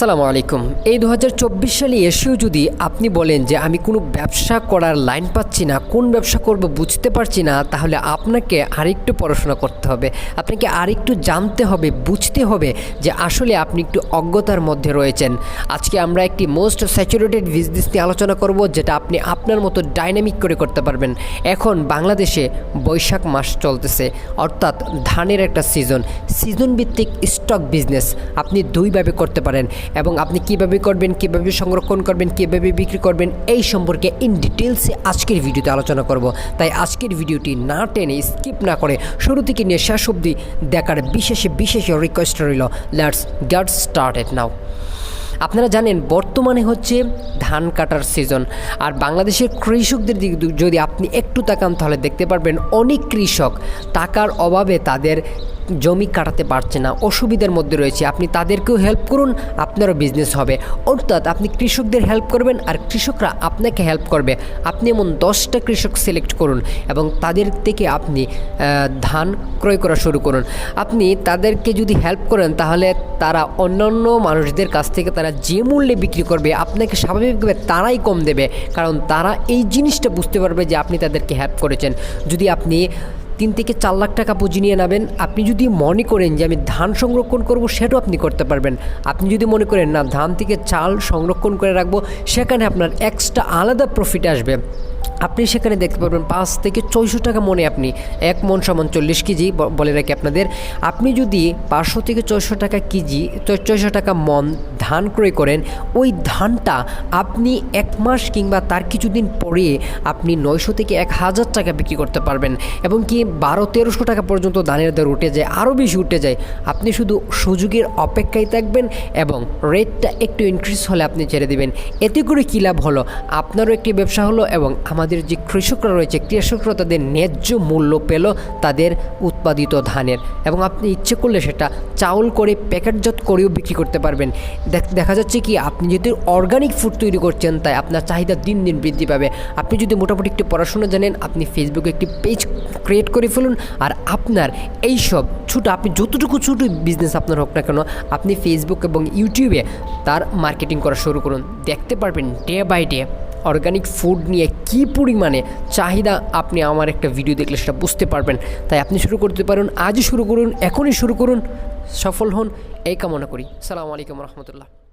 সালামু আলাইকুম। এই দু সালে এসেও যদি আপনি বলেন যে আমি কোনো ব্যবসা করার লাইন পাচ্ছি না, কোন ব্যবসা করব বুঝতে পারছি না, তাহলে আপনাকে আরেকটু পড়াশোনা করতে হবে। আপনাকে আরেকটু জানতে হবে, বুঝতে হবে যে আসলে আপনি একটু অজ্ঞতার মধ্যে রয়েছেন। আজকে আমরা একটি মোস্ট স্যাচুরেটেড বিজনেস নিয়ে আলোচনা করব, যেটা আপনি আপনার মতো ডাইনামিক করে করতে পারবেন। এখন বাংলাদেশে বৈশাখ মাস চলতেছে, অর্থাৎ ধানের একটা সিজন। সিজন ভিত্তিক স্টক বিজনেস আপনি দুইভাবে করতে পারেন। এবং আপনি কীভাবে করবেন, কীভাবে সংরক্ষণ করবেন, কীভাবে বিক্রি করবেন, এই সম্পর্কে ইন ডিটেলসে আজকের ভিডিওতে আলোচনা করব। তাই আজকের ভিডিওটি না টেনে স্কিপ না করে শুরু থেকে নিয়ে শেষ অবধি দেখার বিশেষে, বিশেষ রিকোয়েস্ট রইল। লেটস গেট স্টার্টেড নাও আপনারা জানেন, বর্তমানে হচ্ছে ধান কাটার সিজন আর বাংলাদেশের কৃষকদের দিক যদি আপনি একটু তাকান, তাহলে দেখতে পারবেন অনেক কৃষক টাকার অভাবে তাদের জমি কাটাতে পারছে না, অসুবিধার মধ্যে রয়েছে, আপনি তাদেরকেও হেল্প করুন, আপনারও বিজনেস হবে। অর্থাৎ আপনি কৃষকদের হেল্প করবেন আর কৃষকরা আপনাকে হেল্প করবে। আপনি এমন দশটা কৃষক সিলেক্ট করুন এবং তাদের থেকে আপনি ধান ক্রয় করা শুরু করুন। আপনি তাদেরকে যদি হেল্প করেন, তাহলে তারা অন্যান্য মানুষদের কাছ থেকে তারা যে মূল্যে বিক্রি করবে, আপনাকে স্বাভাবিকভাবে তারাই কম দেবে। কারণ তারা এই জিনিসটা বুঝতে পারবে যে আপনি তাদেরকে হেল্প করেছেন। যদি আপনি তিন থেকে চার লাখ টাকা পুঁজি নিয়ে নেবেন। আপনি যদি মনে করেন যে আমি ধান সংরক্ষণ করব, সেটাও আপনি করতে পারবেন। আপনি যদি মনে করেন না, ধান থেকে চাল সংরক্ষণ করে রাখব, সেখানে আপনার এক্সট্রা আলাদা প্রফিট আসবে। আপনি সেখানে দেখতে পারবেন পাঁচ থেকে ছয়শো টাকা মনে আপনি, এক মন সমান চল্লিশ কেজি বলে রাখি আপনাদের। আপনি যদি পাঁচশো থেকে ছয়শো টাকা কেজি ছয়শো টাকা মন ধান ক্রয় করেন, ওই ধানটা আপনি এক মাস কিংবা তার কিছুদিন পরে আপনি নয়শো থেকে এক হাজার টাকা বিক্রি করতে পারবেন। এবং কি বারো, তেরোশো টাকা পর্যন্ত ধানের দর উঠে যায়, আরও বেশি উঠে যায়। আপনি শুধু সুযোগের অপেক্ষায় থাকবেন এবং রেটটা একটু ইনক্রিজ হলে আপনি ছেড়ে দেবেন। এতে করে কী লাভ হলো? আপনারও একটি ব্যবসা হলো এবং আমাদের যে কৃষকরা রয়েছে, কৃষকরা তাদের ন্যায্য মূল্য পেল তাদের উৎপাদিত ধানের। এবং আপনি ইচ্ছে করলে সেটা চাউল করে প্যাকেটজাত করেও বিক্রি করতে পারবেন। দেখ- যাচ্ছে কি, আপনি যদি অর্গানিক ফুড তৈরি করছেন, তাই আপনার চাহিদা দিন দিন বৃদ্ধি পাবে। আপনি যদি মোটামুটি একটু পড়াশোনা জানেন, আপনি ফেসবুকে একটি পেজ ক্রিয়েট করে ফেলুন, আর আপনার এই সব ছোটো, আপনি যতটুকু ছোটো বিজনেস আপনার হোক না কেন, আপনি ফেসবুক এবং ইউটিউবে তার মার্কেটিং করা শুরু করুন। দেখতে পারবেন day by day organic food নিয়ে কি পরিমাণে চাহিদা আপনি আমার একটা ভিডিও দেখলে সেটা বুঝতে পারবেন। তাই আপনি শুরু করতে পারেন, আজই শুরু করুন, এখনই শুরু করুন, সফল হন, এই কামনা করি। সালামু আলাইকুম রহমতুল্লাহ।